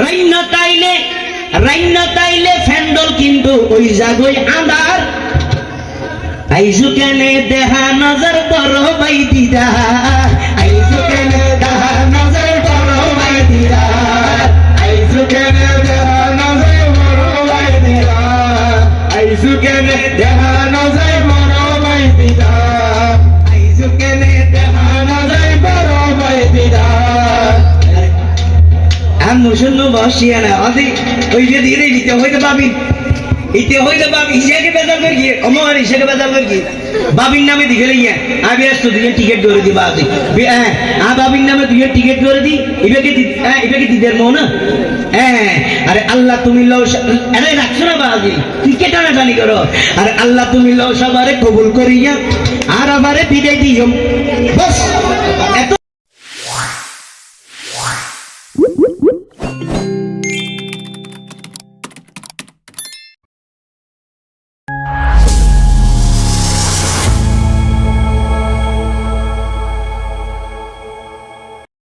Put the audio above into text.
রাইন্য তাইলে তাইলে ফ্যান্ডল কিন্তু ওই জাগই আন্দার আইজু কেনে দেহা নজর বড় বাই দিদা। আইজু কেনে কেনে বাই কেনে দেহা আমি মুসল্ল বসিয়া না অদি ওই যে দিয়ে দিতে হইতে পাবি ইতে হইতে পাবি ইসাকে বেজাল করি অমর ইসাকে বেজাল করি বাবির নামে দিকে লইয়া আমি আসতো দুজন টিকিট ধরে দি বাবি। হ্যাঁ আ বাবির নামে দুজন টিকিট ধরে দি দি হ্যাঁ ইবেকে দিদের মো না হ্যাঁ আরে আল্লাহ তুমি লও আরে রাখছো না বাবি, তুই কে টানাটানি করো? আরে আল্লাহ তুমি লও সবারে কবুল করিয়া, আর আমারে বিদায় দিও বস।